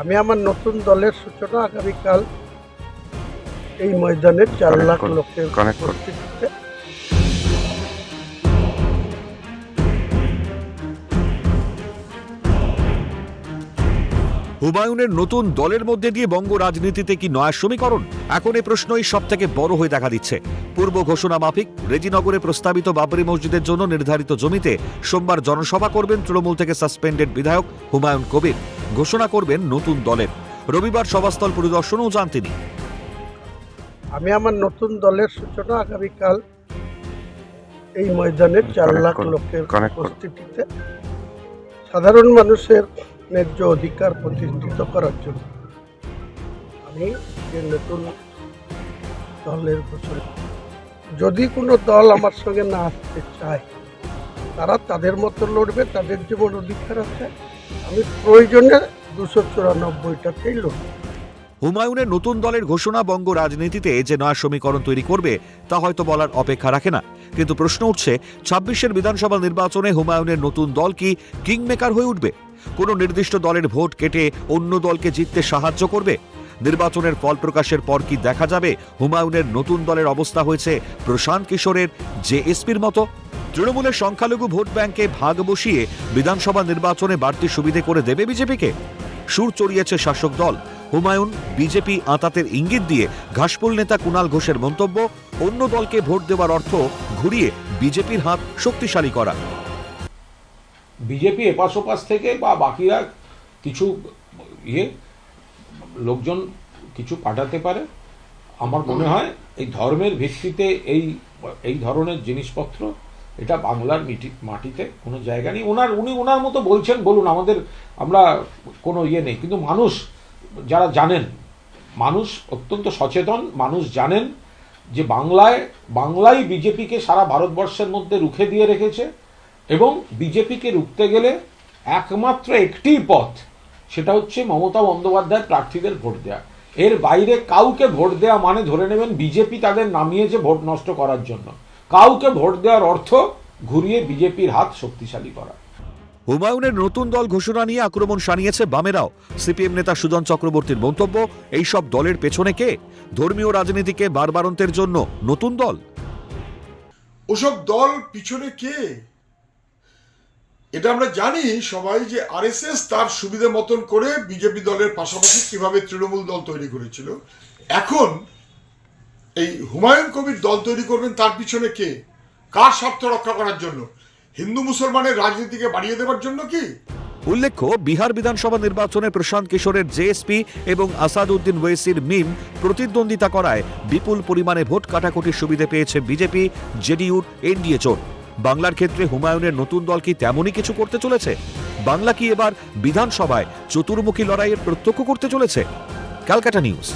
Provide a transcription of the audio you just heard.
আমি আমার নতুন দলের সূচনা আগামীকাল এই ময়দানে চার লাখ লোকের উপস্থিতিতে। হুমায়ুনের নতুন দলের মধ্যে দিয়ে বঙ্গ রাজনীতিতে কি নয়া সমীকরণ? এখন এই প্রশ্নই সব থেকে বড় হয়ে দেখা দিচ্ছে। পূর্ব ঘোষণা মাফিক রেজিনগরে প্রস্তাবিত বাবরি মসজিদের জন্য নির্ধারিত জমিতে সোমবার জনসভা করবেন তৃণমূল থেকে সাসপেন্ডেড বিধায়ক হুমায়ুন কবির। ঘোষণা করবেন নতুন দলের। রবিবার সভাস্থল পরিদর্শনও যান তিনি। আমি আমার নতুন দলের সূচনা আগামীকাল এই ময়দানে চার লাখ লোকের উপস্থিতিতে সাধারণ মানুষের ন্যায্য অধিকার প্রতিষ্ঠিত করার জন্য আমি যে নতুন দলের ঘোষণা যদি কোনো দল আমার সঙ্গে না আসতে চায় তারা তাদের মতো লড়বে, তাদের যেমন অধিকার আছে। আমি প্রয়োজনে দুশো চুরানব্বইটাতেই লড়ব। হুমায়ুনের নতুন দলের ঘোষণা বঙ্গ রাজনীতিতে যে নয়া সমীকরণ তৈরি করবে, তা হয়তো বলার অপেক্ষা রাখে না। কিন্তু প্রশ্ন উঠছে, ছাব্বিশের বিধানসভা নির্বাচনে হুমায়ুনের নতুন দল কি কিংমেকার হয়ে উঠবে? কোনো নির্দিষ্ট দলের ভোট কেটে অন্য দলকে জিততে সাহায্য করবে? নির্বাচনের ফল প্রকাশের পর কি দেখা যাবে? হুমায়ুনের নতুন দলের অবস্থা হয়েছে প্রশান্ত কিশোরের জেএসপির মতো? তৃণমূলের সংখ্যালঘু ভোট ব্যাংকে ভাগ বসিয়ে বিধানসভা নির্বাচনে বাড়তি সুবিধে করে দেবে বিজেপিকে। সুর চড়িয়েছে শাসক দল। হুমায়ুন, বিজেপি আঁতাতের ইঙ্গিত দিয়ে ঘাসফুল নেতা কুণাল ঘোষের মন্তব্য, অন্য দলকে ভোট দেওয়ার অর্থ ঘুরিয়ে বিজেপির হাত শক্তিশালী করা। বিজেপি এপাশ ওপাশ থেকে বা বাকিরা কিছু ইয়ে লোকজন কিছু পাঠাতে পারে। আমার মনে হয় এই ধর্মের ভিত্তিতে এই এই ধরনের জিনিসপত্র এটা বাংলার মিটি, মাটিতে কোনো জায়গা নেই। ওনার, উনি ওনার মতো বলছেন, বলুন, আমাদের, আমরা কোনো ইয়ে নেই। কিন্তু মানুষ, যারা জানেন, মানুষ অত্যন্ত সচেতন, মানুষ জানেন যে বাংলায়, বাংলাই বিজেপিকে সারা ভারতবর্ষের মধ্যে রুখে দিয়ে রেখেছে এবং বিজেপিকে রুখতে গেলে একমাত্র একটি পথ, সেটা হচ্ছে মমতা বন্দ্যোপাধ্যায় প্রার্থীদের ভোট দেওয়া এর বাইরে কাউকে ভোট দেওয়া মানে ধরে নেবেন বিজেপি তাদের নামিয়েছে ভোট নষ্ট করার জন্য। কাউকে ভোট দেওয়ার অর্থ ঘুরিয়ে বিজেপির হাত শক্তিশালী করা। হুমায়ুনের নতুন দল ঘোষণা নিয়ে আক্রমণ সানিয়েছে বামেরাও। সিপিএম নেতা সুজন চক্রবর্তীর মন্তব্য এইসব দলের পেছনে কে? ধর্মীয় রাজনীতিকে বারবারন্তের জন্য নতুন দল? ওসব দল পিছনে কে? এটা আমরা জানি সবাই যে আরএসএস তার সুবিধা মতন করে বিজেপি দলের পাশাপাশি কীভাবে তৃণমূল দল তৈরি করেছিল। এখন এই হুমায়ুন কবির দল তৈরি করবেন তার পিছনে কে? কার স্বার্থ রক্ষা করার জন্য? হিন্দু মুসলমানের রাজনীতিকে বাড়িয়ে দেওয়ার জন্য কি? উল্লেখ্য, বিহার বিধানসভা নির্বাচনে প্রশান্ত কিশোরের জেএসপি এবং আসাদউদ্দিন ওয়েসির মিম প্রতিদ্বন্দ্বিতা করায় বিপুল পরিমাণে ভোট কাটাকুটির সুবিধে পেয়েছে বিজেপি জেডিইউর এনডিএ জোট। বাংলার ক্ষেত্রে হুমায়ুনের নতুন দল কি তেমনই কিছু করতে চলেছে? বাংলা কি এবার বিধানসভায় চতুর্মুখী লড়াইয়ের প্রত্যক্ষ করতে চলেছে? Calcutta news.